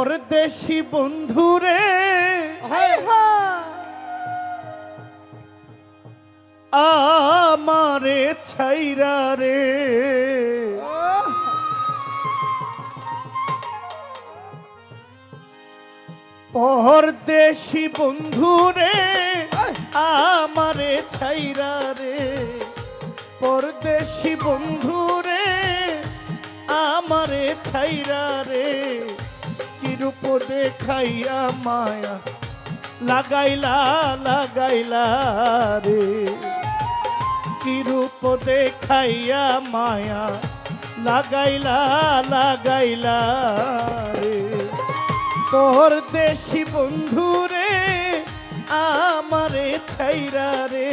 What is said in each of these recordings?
পরদেশি বন্ধুরে আমারে ছাইরা রে। পরদেশি বন্ধুরে আমারে ছাইরা রে। পরদেশি বন্ধুরে আমারে ছাইরা রে। কিরূপ দেখাইয়া মায়া লাগাইলা লাগাইলা রে। কিরূপ দেখাইয়া মায়া লাগাইলা লাগাইলা রে। তোর দেশি বন্ধুরে আমারে ছাইরা রে।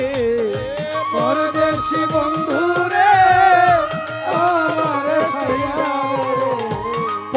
পরদেশি বন্ধু রে, আমার ছায়া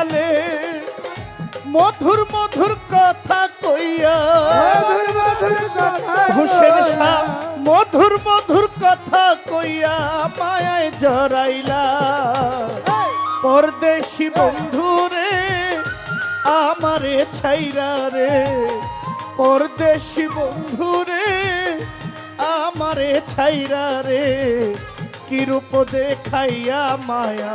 জালে মধুর মধুর কথা কইয়া। মধুর মধুর কথা হুসেন শাহ মধুর মধুর কথা কইয়া মায়ায় জড়াইলা। পরদেশি বন্ধু রে আমারে ছাইরা রে। পরদেশি বন্ধু রে আমারে ছাইরা রে। কিরূপ দেখাইয়া মায়া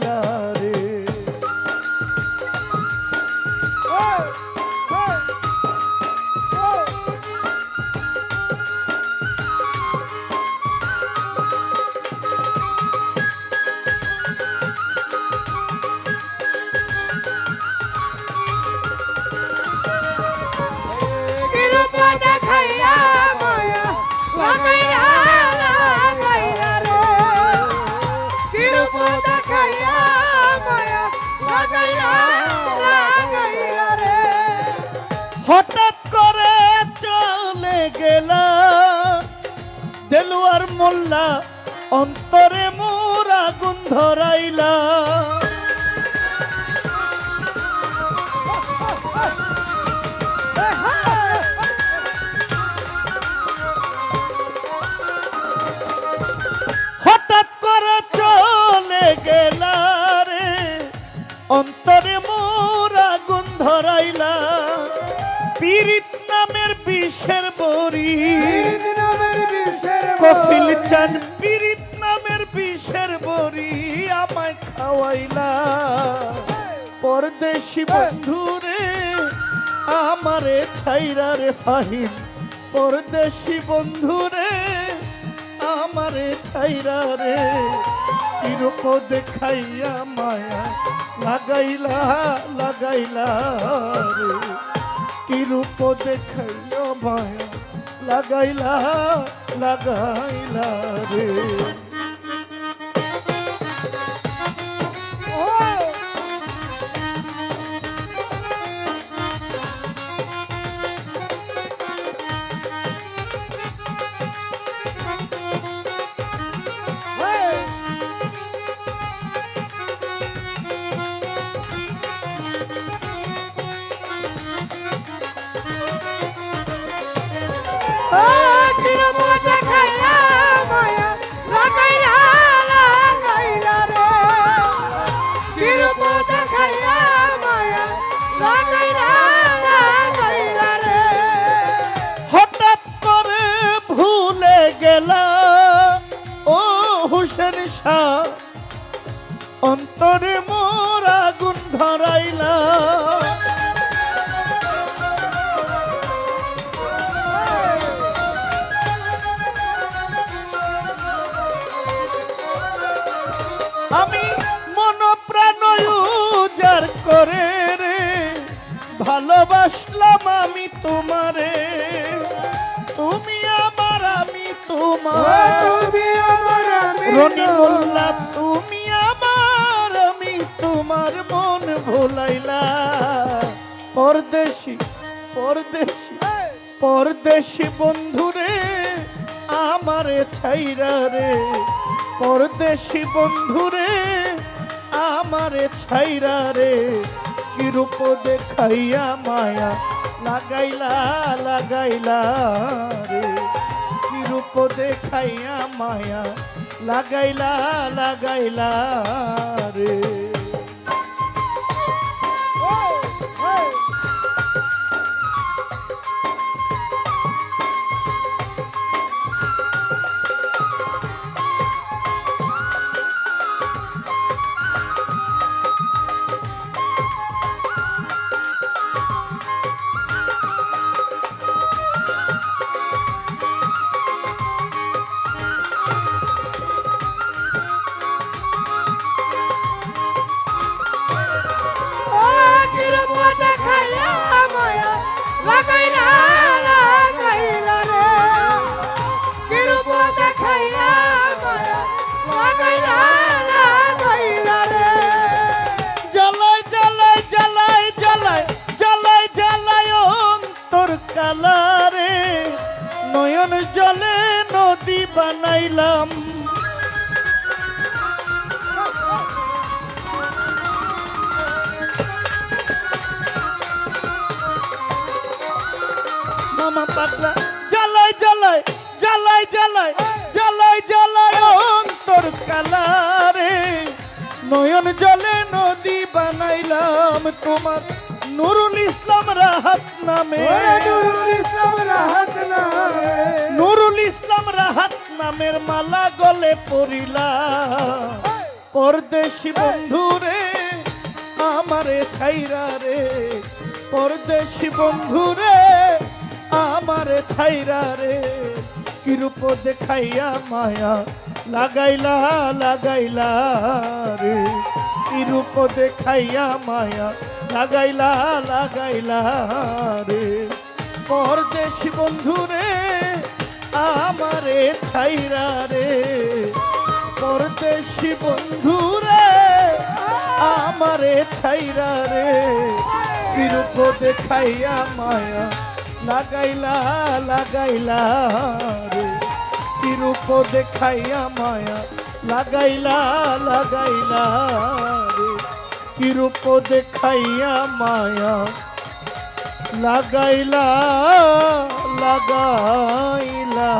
হঠাৎ করে চলে গেলাম দেলুয়ার মোল্লা অন্তরে মোর আগুন ধরাইলা আগুন ধরাইলা পীড়িত নামের বিষের বড়ি। কফিল চান পীড়িত নামের বিষের বড়ি আমায় খাওয়াইলা পরদেশি বন্ধুরে আমারে ছাইরা রে ফাহিম। পরদেশি বন্ধুরে আমারে ছাইরা রে। কিরূপ দেখাইয়া মায়া লাগাইলা লাগাইলা রে। কি রূপ দেখাইয়া মায়া। লাগাইলা লাগাইলা রে। হুসেন শাহ অন্তরে মোর আগুন ধরাইলা। আমি মন প্রাণ উজার করে রে, ভালোবাসলাম আমি তোমারে। তোমার তুমি আমার রনি। মোল্লা তুমি আমার আমি তোমার মন ভোলাইলা। পরদেশি পরদেশি পরদেশি বন্ধুরে আমারে ছাইরা রে। পরদেশি বন্ধুরে আমারে ছাইরা রে। কি রূপ দেখাইয়া মায়া লাগাইলা লাগাইলা রে। রূপ দেখাইয়া মায়া লাগাইলা লাগাইলা রে। জলে নদী বানাইলাম মামা পাগলা, জ্বালায় জ্বালায় জ্বালায় জ্বালায় জ্বালায় জ্বালায় অন্তর কালারে নয়ন জলে নদী বানাইলাম তোমার নুরুল ইসলাম রাহাত নামে নুরুল ইসলাম রাহাত। নুরুল ইসলাম রাহাত নামের মালা গলে পরিলাম পরদেশি বন্ধুরে আমারে ছাইরা রে। পরদেশি বন্ধুরে আমারে ছাইরা রে। কিরূপ দেখাইয়া মায়া লাগাইলা লাগাইলা রে। কিরূপ দেখাইয়া মায়া লাগাইলা লাগাইলা রে। পরদেশি বন্ধুরে আমারে ছাইরা রে। পরদেশি বন্ধুরে আমারে ছাইরা রে। বিরূপ দেখাইয়া মায়া লাগাইলা লাগাইলা রে। বিরূপ দেখাইয়া মায়া লাগাইলা লাগাইলা রে। কিরূপ দেখাইয়া মায়া লাগাইলা লাগাইলা।